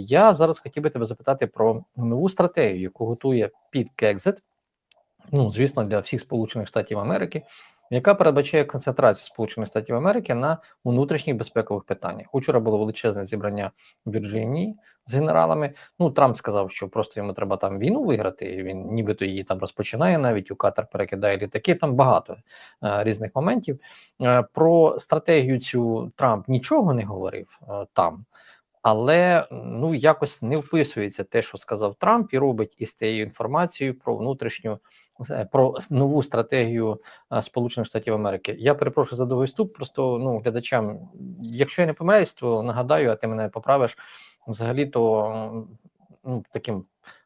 Я зараз хотів би тебе запитати про нову стратегію, яку готує під Кекзет, ну звісно, для всіх Сполучених Штатів Америки, яка передбачає концентрацію Сполучених Штатів Америки на внутрішніх безпекових питаннях. Учора було величезне зібрання в Вірджинії з генералами. Ну Трамп сказав, що просто йому треба там війну виграти. і Він нібито її там розпочинає, навіть у Катар перекидає літаки. Там багато е, різних моментів. Е, про стратегію цю Трамп нічого не говорив е, там. Але ну якось не вписується те, що сказав Трамп, і робить із тією інформацією про внутрішню е, про нову стратегію е, Сполучених Штатів Америки. Я перепрошую за довгий вступ. Просто ну глядачам, якщо я не помиляюсь, то нагадаю, а ти мене поправиш. Взагалі, то ну, таким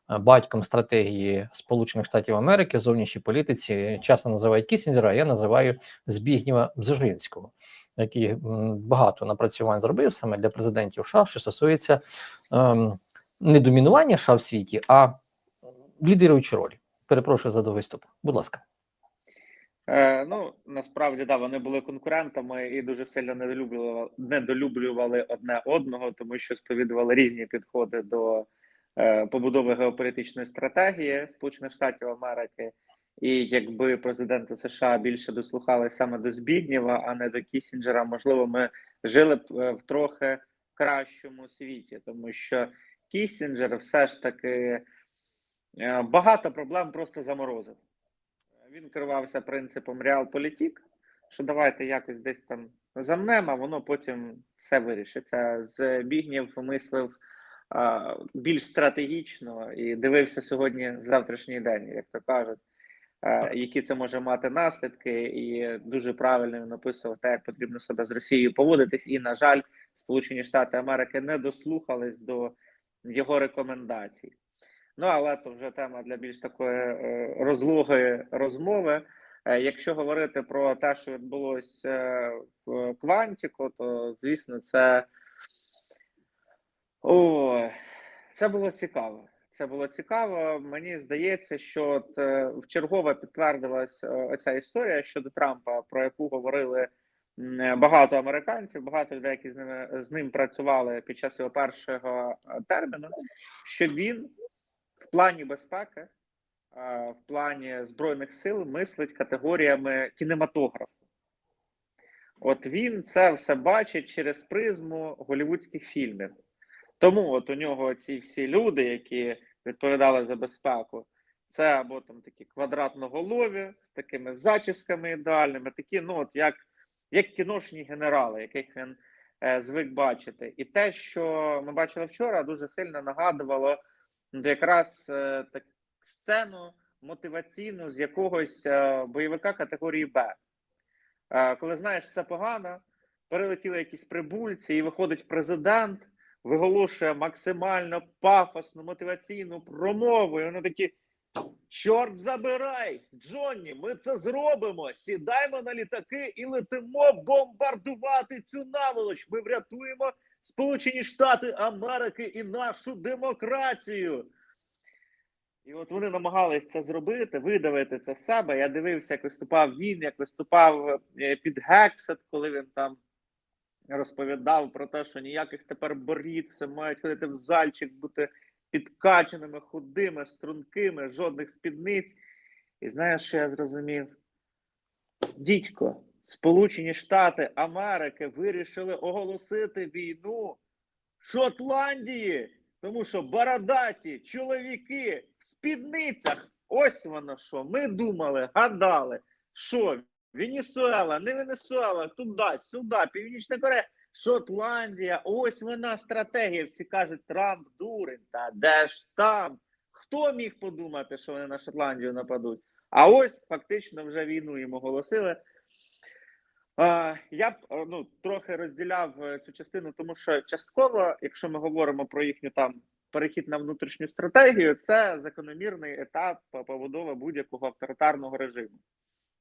батьком стратегії Сполучених Штатів Америки зовнішній політиці часто називають Кісінджера, я називаю Збігнєва Бзежинського який багато напрацювань зробив саме для президентів США, що стосується ем, не домінування США в світі, а лідируючої ролі. Перепрошую за довгий виступ. Будь ласка. Е, Ну насправді да, вони були конкурентами і дуже сильно недолюблювали, недолюблювали одне одного, тому що сповідували різні підходи до побудови геополітичної стратегії Сполучених Штатів Америки. І якби президенти США більше дослухали саме до Збігнєва, а не до Кісінджера, можливо, ми жили б е, в трохи кращому світі, тому що Кісінджер все ж таки е, багато проблем просто заморозив. Він керувався принципом реалполітік, що давайте якось десь там замнемо, воно потім все вирішиться. Збігнєв мислив більш стратегічно і дивився сьогодні в завтрашній день, як то кажуть. Е, які це може мати наслідки, і дуже правильно він те, як потрібно себе з Росією поводитись. І, на жаль, Сполучені Штати Америки не дослухались до його рекомендацій. Ну але то вже тема для більш такої е, розлогої розмови. Е, якщо говорити про те, що відбулося в Квантіку, то звісно, це О, це було цікаво. Це було цікаво. Мені здається, що от, е, в чергове підтвердилась е, оця історія щодо Трампа, про яку говорили багато американців, багато людей, з ними з ним працювали під час його першого е, терміну. Що він в плані безпеки, в плані збройних сил мислить категоріями кінематографу. От він це все бачить через призму голівудських фільмів. Тому от у нього ці всі люди, які відповідали за безпеку, це або там такі квадратноголові з такими зачісками ідеальними, такі, ну от як як кіношні генерали, яких він е, звик бачити. І те, що ми бачили вчора, дуже сильно нагадувало якраз е, так сцену мотиваційну з якогось е, бойовика категорії Б. Е, коли знаєш, все погано, перелетіли якісь прибульці, і виходить президент виголошує максимально пафосну мотиваційну промову. І вони такі: чорт забирай, Джонні, ми це зробимо. Сідаємо на літаки і летимо бомбардувати цю наволоч. Ми врятуємо Сполучені Штати Америки і нашу демократію. І от вони намагались це зробити, видавити це себе. Я дивився, як виступав він, як виступав е, під Гексет, коли він там розповідав про те, що ніяких тепер боріт, все мають ходити в зальчик, бути підкаченими, худими, стрункими, жодних спідниць. І знаєш, що я зрозумів? Дідько, Сполучені Штати Америки вирішили оголосити війну Шотландії, тому що бородаті чоловіки в спідницях. Ось воно що. Ми думали, гадали, що Венесуела, не Венесуела, туди, сюди, Північна Корея, Шотландія. Ось вона стратегія. Всі кажуть, Трамп дурень. Та де ж там? Хто міг подумати, що вони на Шотландію нападуть? А ось фактично вже війну їм оголосили. Я б ну, трохи розділяв е, цю частину, тому що частково, якщо ми говоримо про їхню там перехід на внутрішню стратегію, це закономірний етап побудови будь-якого авторитарного режиму.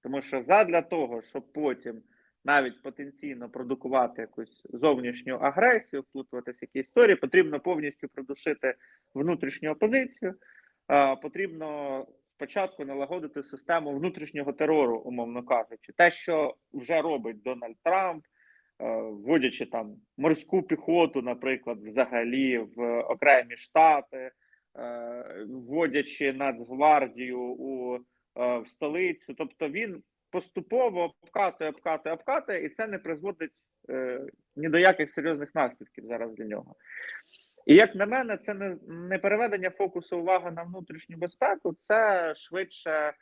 Тому що задля того, щоб потім навіть потенційно продукувати якусь зовнішню агресію, вплутуватися в які історії, потрібно повністю придушити внутрішню опозицію. Потрібно спочатку налагодити систему внутрішнього терору, умовно кажучи, те, що вже робить Дональд Трамп, е, вводячи там морську піхоту, наприклад, взагалі в окремі штати, е, вводячи Нацгвардію у в столицю. Тобто він поступово обкатує, обкатує, обкатує, і це не призводить е, ні до яких серйозних наслідків зараз для нього. І як на мене, це не, не переведення фокусу уваги на внутрішню безпеку, це швидше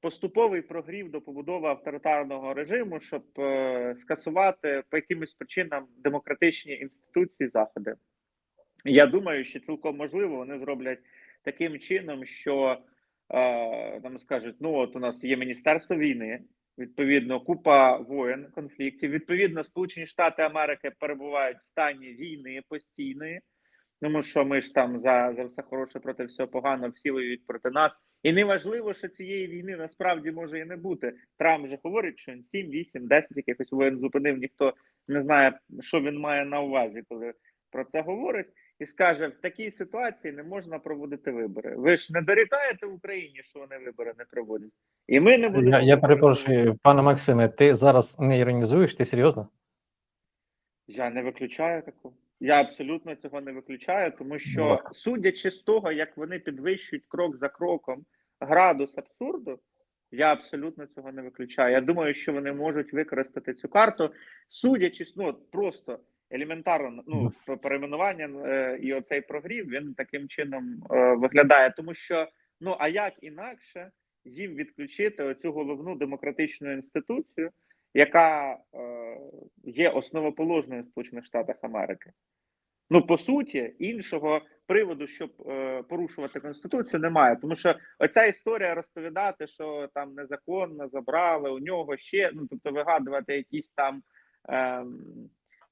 поступовий прогрів до побудови авторитарного режиму, щоб е, скасувати по якимось причинам демократичні інституції заходи. Я думаю, що цілком можливо вони зроблять таким чином, що е, там скажуть: ну от у нас є Міністерство війни, відповідно, купа воєн, конфліктів. Відповідно, Сполучені Штати Америки перебувають в стані війни постійної. Тому що ми ж там за за все хороше проти всього погано, всі воюють проти нас. І неважливо, що цієї війни насправді може і не бути. Трамп вже говорить, що він 7, 8, 10 якихось воєн зупинив. Ніхто не знає, що він має на увазі, коли про це говорить, і скаже: в такій ситуації не можна проводити вибори. Ви ж не дорікаєте в Україні, що вони вибори не проводять, і ми не будемо. Я, я перепрошую, пане Максиме, ти зараз не іронізуєш, ти серйозно? Я не виключаю такого. Я абсолютно цього не виключаю, тому що, Добре. судячи з того, як вони підвищують крок за кроком градус абсурду, я абсолютно цього не виключаю. Я думаю, що вони можуть використати цю карту, судячи ну просто елементарно, ну перейменування е, і оцей прогрів він таким чином е, виглядає, тому що ну а як інакше їм відключити оцю головну демократичну інституцію, яка е, є основоположною в Сполучених Штатах Америки. Ну, по суті, іншого приводу, щоб е, порушувати конституцію, немає. Тому що оця історія розповідати, що там незаконно забрали у нього ще, ну тобто вигадувати якісь там е,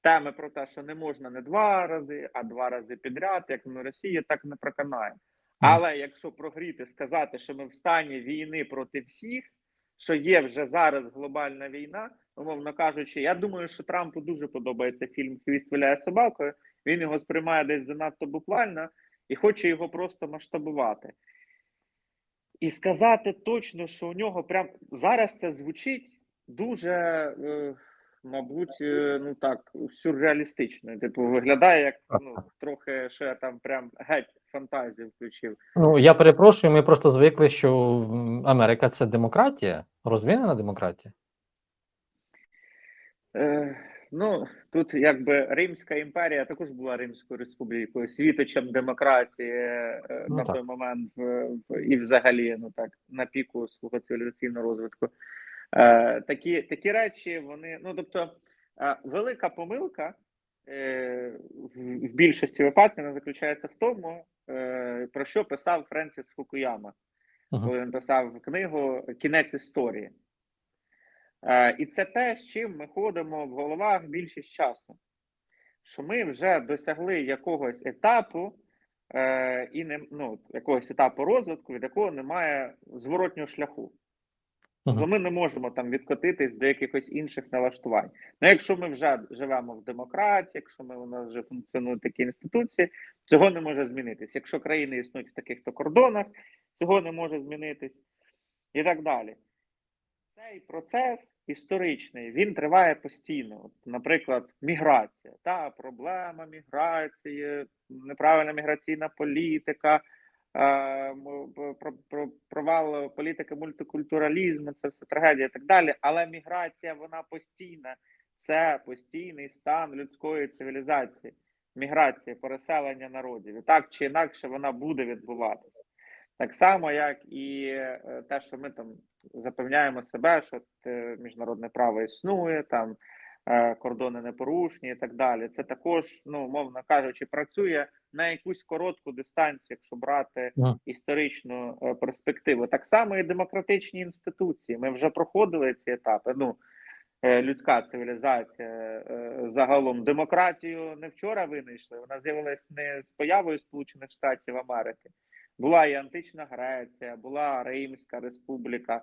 теми про те, що не можна не два рази, а два рази підряд, як на Росії, так не проканає. Але якщо прогріти, сказати, що ми в стані війни проти всіх, що є вже зараз глобальна війна, умовно кажучи, я думаю, що Трампу дуже подобається фільм Хвіст виляє собакою. Він його сприймає десь занадто буквально і хоче його просто масштабувати. І сказати точно, що у нього прям зараз це звучить дуже, е, мабуть, е, ну так, сюрреалістично. Типу, виглядає як ну, трохи, я там прям геть фантазію включив. Ну я перепрошую, ми просто звикли, що Америка це демократія, розвинена демократія. Е, ну, тут якби Римська імперія також була Римською республікою, світочем демократії е, Ну, на так. той момент в, в, і взагалі, ну так, на піку свого цивілізаційного розвитку. Е, такі, такі речі, вони, ну тобто, е, велика помилка е, в, в більшості випадків вона заключається в тому, е, про що писав Френсіс Фукуяма, Мгм. коли він писав книгу Кінець історії. Е, І це те, з чим ми ходимо в головах більшість часу. Що ми вже досягли якогось етапу, і не ну, якогось етапу розвитку, від якого немає зворотнього шляху. Мгм. Тобто ми не можемо там відкотитись до якихось інших налаштувань. Ну, якщо ми вже живемо в демократії, якщо ми у нас вже функціонують такі інституції, цього не може змінитись. Якщо країни існують в таких-то кордонах, цього не може змінитись і так далі. Цей процес історичний він триває постійно. От, наприклад, міграція, та проблема міграції, неправильна міграційна політика, про, про, провал політики мультикультуралізму, це все трагедія і так далі. Але міграція вона постійна, це постійний стан людської цивілізації, міграція, переселення народів. І так чи інакше вона буде відбуватися. Так само, як і е, те, що ми там запевняємо себе, що е, міжнародне право існує, там е, кордони непорушні і так далі. Це також, ну мовно кажучи, працює на якусь коротку дистанцію, якщо брати історичну е, перспективу. Так само і демократичні інституції. Ми вже проходили ці етапи. Ну е, людська цивілізація е, загалом демократію не вчора винайшли. Вона з'явилась не з появою Сполучених Штатів Америки. Була і антична Греція, була Римська Республіка,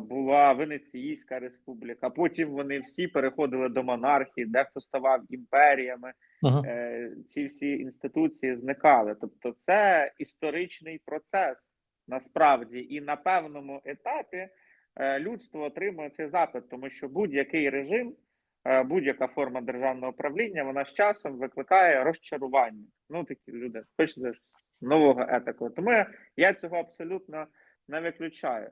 була Венеційська Республіка. Потім вони всі переходили до монархії, дехто ставав імперіями. Мгм. Е, Ці всі інституції зникали. Тобто, це історичний процес насправді, і на певному етапі е, людство отримує цей запит, тому що будь-який режим е, будь-яка форма державного правління, вона з часом викликає розчарування. Ну, такі люди хочеться нового етику. Тому я цього абсолютно не виключаю.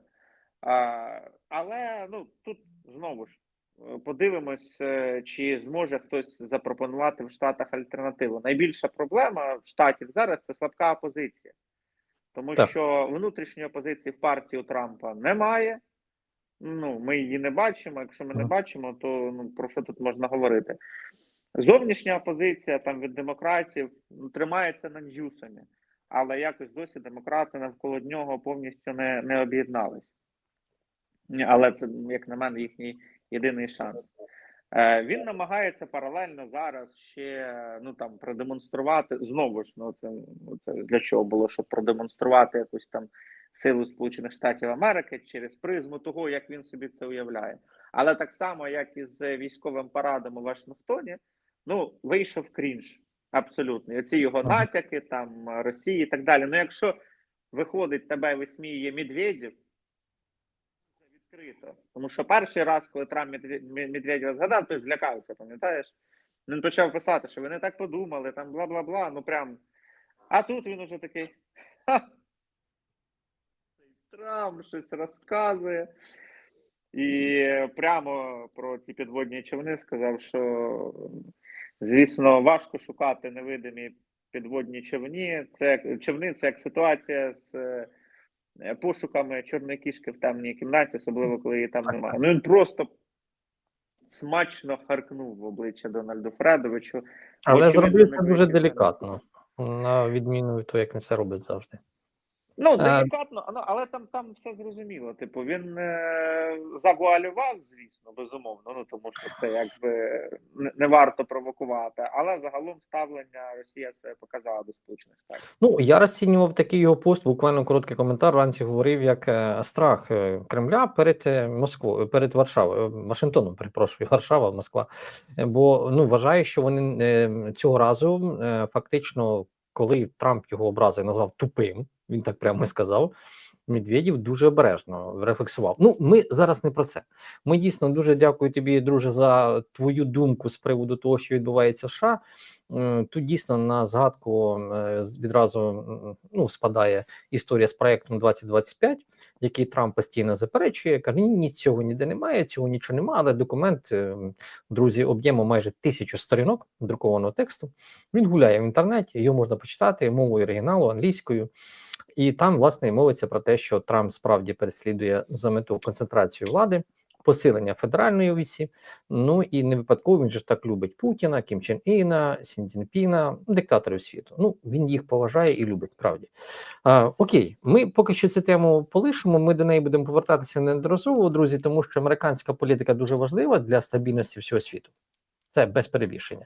А, але ну тут знову ж е, подивимось, е, чи зможе хтось запропонувати в Штатах альтернативу. Найбільша проблема в штатів зараз це слабка опозиція, тому Так. що внутрішньої опозиції в партії у Трампа немає. Ну, ми її не бачимо. Якщо ми не бачимо, то ну про що тут можна говорити? Зовнішня опозиція там від демократів ну, тримається на Ньюсомі, але якось досі демократи навколо нього повністю не, не об'єднались. Але це, як на мене, їхній єдиний шанс. Е, він намагається паралельно зараз ще ну там продемонструвати знову ж. Ну це, це для чого було, щоб продемонструвати якусь там силу Сполучених Штатів Америки через призму того, як він собі це уявляє. Але так само, як і з військовим парадом у Вашингтоні, ну вийшов крінж абсолютно. І Оці його натяки там Росії і так далі. Ну, якщо виходить тебе висміює Медведєв, відкрито. Тому що перший раз, коли Трамп Медве- Медведєва згадав, той злякався, пам'ятаєш? Він почав писати, що ви не так подумали, там бла бла бла. Ну прям. А тут він уже такий. Ха! Трамп щось розказує. І прямо про ці підводні човни сказав, що звісно важко шукати невидимі підводні човні. Це човни, це як ситуація з пошуками чорної кішки в темній кімнаті, особливо коли її там немає. Ну він просто смачно харкнув в обличчя Дональду Фредовичу. Але зробив це дуже делікатно, на відміну від того, як він це робить завжди. Ну, делікатно, ну, але там, там все зрозуміло. Типу, він е, завуалював, звісно, безумовно. Ну тому що це якби не, варто провокувати. Але загалом ставлення Росія це показала до Сполучених Штатів. Ну, я розцінював такий його пост, буквально короткий коментар вранці говорив як е, страх е, Кремля перед е, Москвою, перед Варшавою, Вашингтоном, перепрошую, Варшава, Москва. Бо ну вважаю, що вони цього разу фактично, коли Трамп його образив, назвав тупим, він так прямо і сказав. Медведів дуже обережно рефлексував. Ну, ми зараз не про це. Ми дійсно дуже дякую тобі, друже, за твою думку з приводу того, що відбувається в США. М, Тут дійсно на згадку е, відразу ну, спадає історія з проектом 2025, який Трамп постійно заперечує. Каже, ні, цього ніде немає, цього нічого немає. Але документ, е, друзі, об'ємом майже тисячу сторінок друкованого тексту. Він гуляє в інтернеті, його можна почитати мовою оригіналу, англійською. І там, власне, мовиться про те, що Трамп справді переслідує за мету концентрацію влади, посилення федеральної вісі. Ну і не випадково він же так любить Путіна, Кім Чен Іна, Сін Цзіньпіна, диктаторів світу. Ну він їх поважає і любить, правді. А, окей, ми поки що цю тему полишимо. Ми до неї будемо повертатися неодноразово, друзі, тому що американська політика дуже важлива для стабільності всього світу. Це без перебільшення.